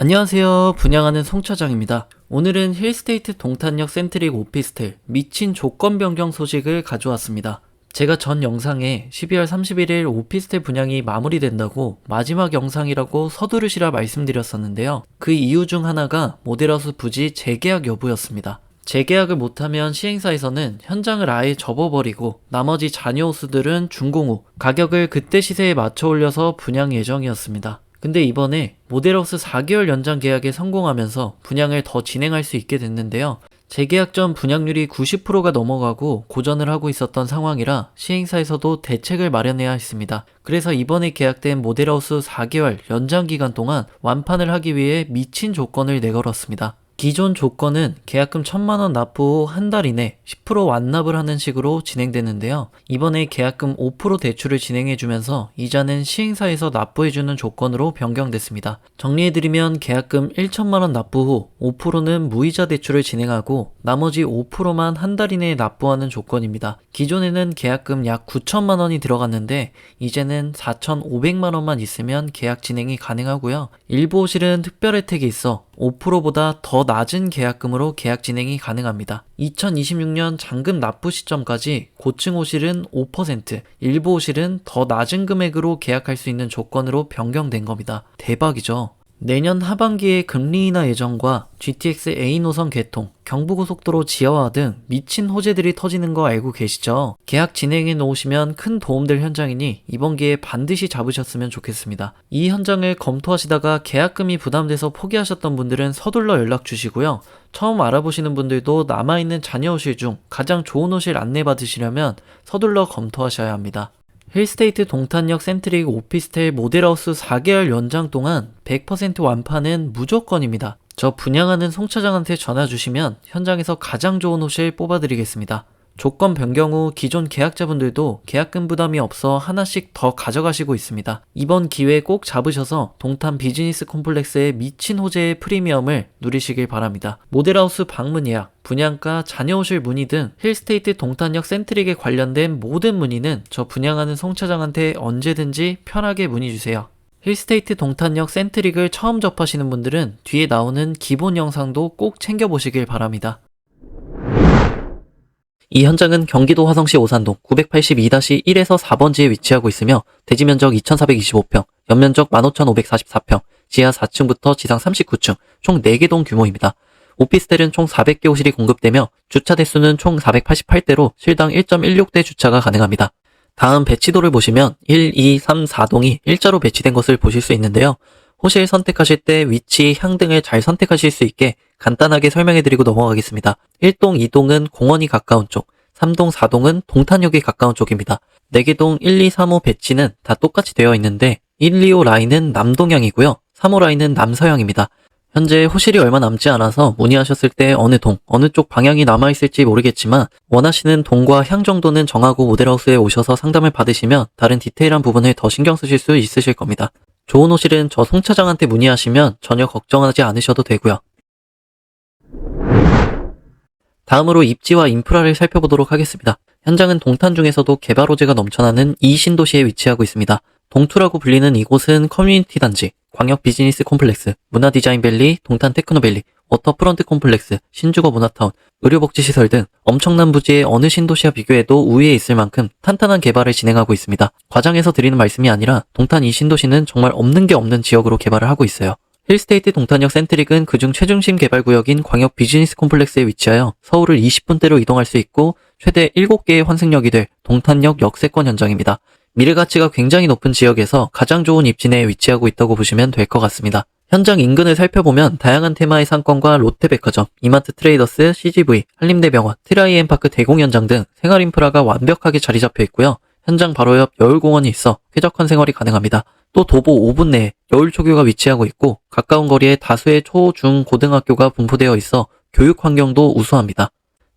안녕하세요. 분양하는 송차장입니다. 오늘은 힐스테이트 동탄역 센트릭 오피스텔 미친 조건 변경 소식을 가져왔습니다. 제가 전 영상에 12월 31일 오피스텔 분양이 마무리된다고 마지막 영상이라고 서두르시라 말씀드렸었는데요. 그 이유 중 하나가 모델하우스 부지 재계약 여부였습니다. 재계약을 못하면 시행사에서는 현장을 아예 접어버리고 나머지 잔여 호수들은 준공 후 가격을 그때 시세에 맞춰 올려서 분양 예정이었습니다. 근데 이번에 모델하우스 4개월 연장 계약에 성공하면서 분양을 더 진행할 수 있게 됐는데요. 재계약 전 분양률이 90%가 넘어가고 고전을 하고 있었던 상황이라 시행사에서도 대책을 마련해야 했습니다. 그래서 이번에 계약된 모델하우스 4개월 연장 기간 동안 완판을 하기 위해 미친 조건을 내걸었습니다. 기존 조건은 계약금 1000만원 납부 후 한 달 이내 10% 완납을 하는 식으로 진행되는데요. 이번에 계약금 5% 대출을 진행해주면서 이자는 시행사에서 납부해주는 조건으로 변경됐습니다. 정리해드리면 계약금 1천만 원 납부 후 5%는 무이자 대출을 진행하고 나머지 5%만 한 달 이내에 납부하는 조건입니다. 기존에는 계약금 약 9천만 원이 들어갔는데 이제는 4,500만 원만 있으면 계약 진행이 가능하고요. 일부 호실은 특별 혜택이 있어 5%보다 더 낮은 계약금으로 계약 진행이 가능합니다. 2026년 잔금 납부 시점까지 고층 호실은 5%, 일부 호실은 더 낮은 금액으로 계약할 수 있는 조건으로 변경된 겁니다. 대박이죠. 내년 하반기에 금리 인하 예정과 GTX A 노선 개통, 경부고속도로 지하화 등 미친 호재들이 터지는 거 알고 계시죠? 계약 진행해 놓으시면 큰 도움될 현장이니 이번 기회에 반드시 잡으셨으면 좋겠습니다. 이 현장을 검토하시다가 계약금이 부담돼서 포기하셨던 분들은 서둘러 연락 주시고요. 처음 알아보시는 분들도 남아있는 자녀 호실 중 가장 좋은 호실 안내 받으시려면 서둘러 검토하셔야 합니다. 힐스테이트 동탄역 센트릭 오피스텔 모델하우스 4개월 연장 동안 100% 완판은 무조건입니다. 저 분양하는 송 차장한테 전화 주시면 현장에서 가장 좋은 호실 뽑아드리겠습니다. 조건 변경 후 기존 계약자분들도 계약금 부담이 없어 하나씩 더 가져가시고 있습니다. 이번 기회에 꼭 잡으셔서 동탄 비즈니스 콤플렉스의 미친 호재의 프리미엄을 누리시길 바랍니다. 모델하우스 방문 예약, 분양가, 자녀호실 문의 등 힐스테이트 동탄역 센트릭에 관련된 모든 문의는 저 분양하는 송 차장한테 언제든지 편하게 문의 주세요. 힐스테이트 동탄역 센트릭을 처음 접하시는 분들은 뒤에 나오는 기본 영상도 꼭 챙겨보시길 바랍니다. 이 현장은 경기도 화성시 오산동 982-1에서 4번지에 위치하고 있으며 대지 면적 2,425평, 연면적 15,544평, 지하 4층부터 지상 39층, 총 4개 동 규모입니다. 오피스텔은 총 400개 호실이 공급되며 주차 대수는 총 488대로 실당 1.16대 주차가 가능합니다. 다음 배치도를 보시면 1, 2, 3, 4동이 일자로 배치된 것을 보실 수 있는데요. 호실 선택하실 때 위치, 향 등을 잘 선택하실 수 있게 간단하게 설명해드리고 넘어가겠습니다. 1동, 2동은 공원이 가까운 쪽, 3동, 4동은 동탄역이 가까운 쪽입니다. 4개동 1, 2, 3호 배치는 다 똑같이 되어 있는데 1, 2호 라인은 남동향이고요. 3호 라인은 남서향입니다. 현재 호실이 얼마 남지 않아서 문의하셨을 때 어느 동, 어느 쪽 방향이 남아있을지 모르겠지만 원하시는 동과 향 정도는 정하고 모델하우스에 오셔서 상담을 받으시면 다른 디테일한 부분을 더 신경 쓰실 수 있으실 겁니다. 좋은 호실은 저 송 차장한테 문의하시면 전혀 걱정하지 않으셔도 되고요. 다음으로 입지와 인프라를 살펴보도록 하겠습니다. 현장은 동탄 중에서도 개발 호재가 넘쳐나는 이 신도시에 위치하고 있습니다. 동투라고 불리는 이곳은 커뮤니티 단지, 광역 비즈니스 콤플렉스, 문화 디자인 밸리, 동탄 테크노 밸리, 워터프런트 콤플렉스, 신주거 문화타운, 의료복지시설 등 엄청난 부지의 어느 신도시와 비교해도 우위에 있을 만큼 탄탄한 개발을 진행하고 있습니다. 과장해서 드리는 말씀이 아니라 동탄 이 신도시는 정말 없는 게 없는 지역으로 개발을 하고 있어요. 힐스테이트 동탄역 센트릭은 그중 최중심 개발구역인 광역 비즈니스 콤플렉스에 위치하여 서울을 20분대로 이동할 수 있고 최대 7개의 환승역이 될 동탄역 역세권 현장입니다. 미래 가치가 굉장히 높은 지역에서 가장 좋은 입지내에 위치하고 있다고 보시면 될 것 같습니다. 현장 인근을 살펴보면 다양한 테마의 상권과 롯데백화점, 이마트 트레이더스, CGV, 한림대병원, 트라이앤파크 대공연장 등 생활 인프라가 완벽하게 자리 잡혀 있고요. 현장 바로 옆 여울공원이 있어 쾌적한 생활이 가능합니다. 또 도보 5분 내에 여울초교가 위치하고 있고 가까운 거리에 다수의 초, 중, 고등학교가 분포되어 있어 교육 환경도 우수합니다.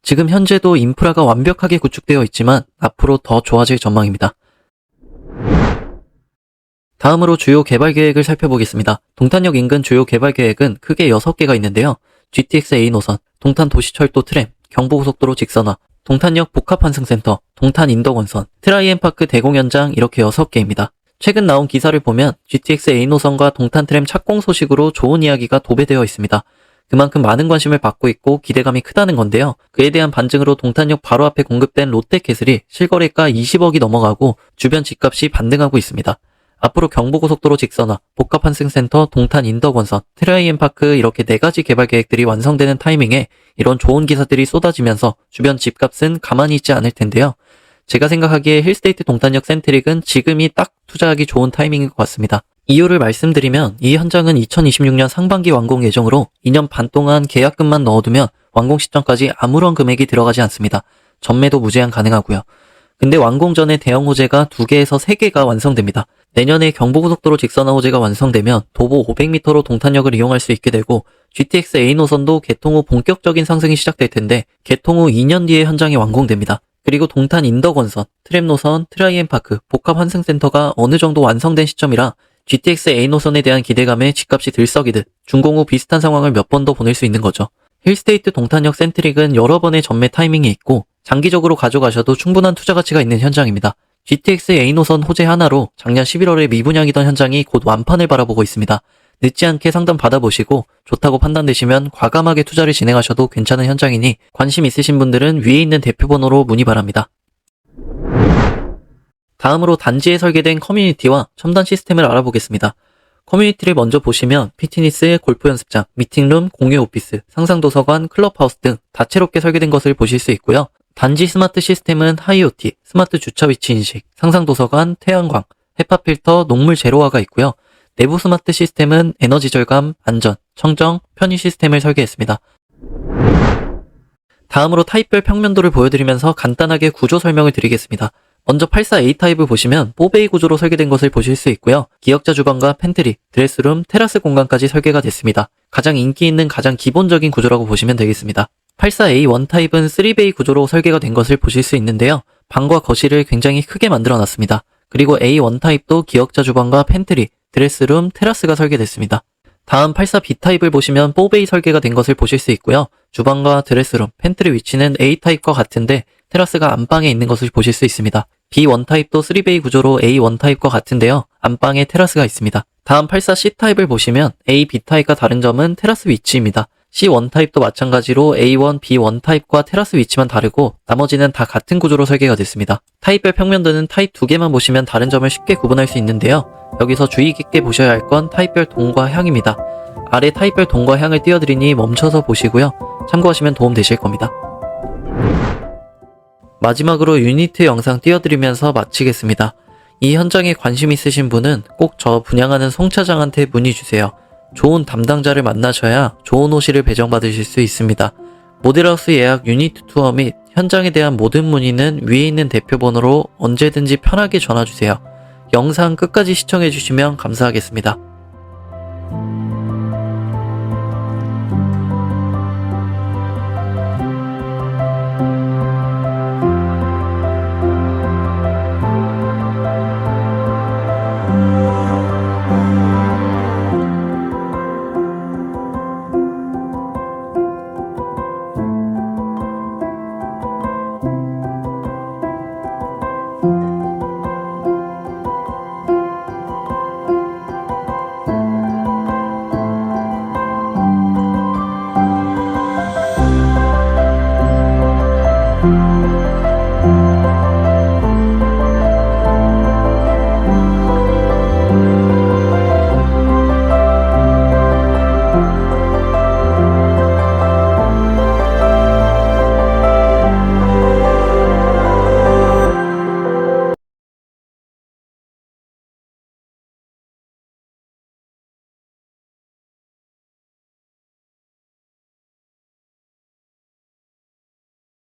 지금 현재도 인프라가 완벽하게 구축되어 있지만 앞으로 더 좋아질 전망입니다. 다음으로 주요 개발 계획을 살펴보겠습니다. 동탄역 인근 주요 개발 계획은 크게 6개가 있는데요. GTX A 노선, 동탄 도시철도 트램, 경부고속도로 직선화, 동탄역 복합환승센터, 동탄 인덕원선, 트라이앤파크 대공연장 이렇게 6개입니다. 최근 나온 기사를 보면 GTX A 노선과 동탄 트램 착공 소식으로 좋은 이야기가 도배되어 있습니다. 그만큼 많은 관심을 받고 있고 기대감이 크다는 건데요. 그에 대한 반증으로 동탄역 바로 앞에 공급된 롯데캐슬이 실거래가 20억이 넘어가고 주변 집값이 반등하고 있습니다. 앞으로 경부고속도로 직선화, 복합환승센터, 동탄 인덕원선, 트라이엠파크 이렇게 네 가지 개발 계획들이 완성되는 타이밍에 이런 좋은 기사들이 쏟아지면서 주변 집값은 가만히 있지 않을 텐데요. 제가 생각하기에 힐스테이트 동탄역 센트릭은 지금이 딱 투자하기 좋은 타이밍인 것 같습니다. 이유를 말씀드리면 이 현장은 2026년 상반기 완공 예정으로 2년 반 동안 계약금만 넣어두면 완공 시점까지 아무런 금액이 들어가지 않습니다. 전매도 무제한 가능하고요. 근데 완공 전에 대형 호재가 2개에서 3개가 완성됩니다. 내년에 경부고속도로 직선화 호재가 완성되면 도보 500m로 동탄역을 이용할 수 있게 되고 GTX A 노선도 개통 후 본격적인 상승이 시작될 텐데 개통 후 2년 뒤에 현장이 완공됩니다. 그리고 동탄 인덕원선, 트램 노선, 트라이엠파크, 복합 환승센터가 어느 정도 완성된 시점이라 GTX A 노선에 대한 기대감에 집값이 들썩이듯 준공 후 비슷한 상황을 몇 번 더 보낼 수 있는 거죠. 힐스테이트 동탄역 센트릭은 여러 번의 전매 타이밍이 있고 장기적으로 가져가셔도 충분한 투자 가치가 있는 현장입니다. GTX A 노선 호재 하나로 작년 11월에 미분양이던 현장이 곧 완판을 바라보고 있습니다. 늦지 않게 상담 받아보시고 좋다고 판단되시면 과감하게 투자를 진행하셔도 괜찮은 현장이니 관심 있으신 분들은 위에 있는 대표 번호로 문의 바랍니다. 다음으로 단지에 설계된 커뮤니티와 첨단 시스템을 알아보겠습니다. 커뮤니티를 먼저 보시면 피트니스, 골프 연습장, 미팅룸, 공유 오피스, 상상도서관, 클럽하우스 등 다채롭게 설계된 것을 보실 수 있고요. 단지 스마트 시스템은 하이오티, 스마트 주차 위치 인식, 상상도서관, 태양광, 헤파 필터, 녹물 제로화가 있고요. 내부 스마트 시스템은 에너지 절감, 안전, 청정, 편의 시스템을 설계했습니다. 다음으로 타입별 평면도를 보여드리면서 간단하게 구조 설명을 드리겠습니다. 먼저 84A 타입을 보시면 뽀베이 구조로 설계된 것을 보실 수 있고요. 기역자 주방과 팬트리, 드레스룸, 테라스 공간까지 설계가 됐습니다. 가장 인기 있는 가장 기본적인 구조라고 보시면 되겠습니다. 84A 원 타입은 3베이 구조로 설계가 된 것을 보실 수 있는데요. 방과 거실을 굉장히 크게 만들어 놨습니다. 그리고 A1 타입도 기역자 주방과 팬트리, 드레스룸, 테라스가 설계됐습니다. 다음 84B 타입을 보시면 4베이 설계가 된 것을 보실 수 있고요. 주방과 드레스룸, 팬트리 위치는 A 타입과 같은데 테라스가 안방에 있는 것을 보실 수 있습니다. B1 타입도 3베이 구조로 A1 타입과 같은데요. 안방에 테라스가 있습니다. 다음 84C 타입을 보시면 A, B 타입과 다른 점은 테라스 위치입니다. C1 타입도 마찬가지로 A1, B1 타입과 테라스 위치만 다르고 나머지는 다 같은 구조로 설계가 됐습니다. 타입별 평면도는 타입 두 개만 보시면 다른 점을 쉽게 구분할 수 있는데요. 여기서 주의 깊게 보셔야 할 건 타입별 동과 향입니다. 아래 타입별 동과 향을 띄워드리니 멈춰서 보시고요. 참고하시면 도움 되실 겁니다. 마지막으로 유니트 영상 띄워드리면서 마치겠습니다. 이 현장에 관심 있으신 분은 꼭 저 분양하는 송 차장한테 문의 주세요. 좋은 담당자를 만나셔야 좋은 호실을 배정받으실 수 있습니다. 모델하우스 예약 유니트 투어 및 현장에 대한 모든 문의는 위에 있는 대표 번호로 언제든지 편하게 전화 주세요. 영상 끝까지 시청해 주시면 감사하겠습니다.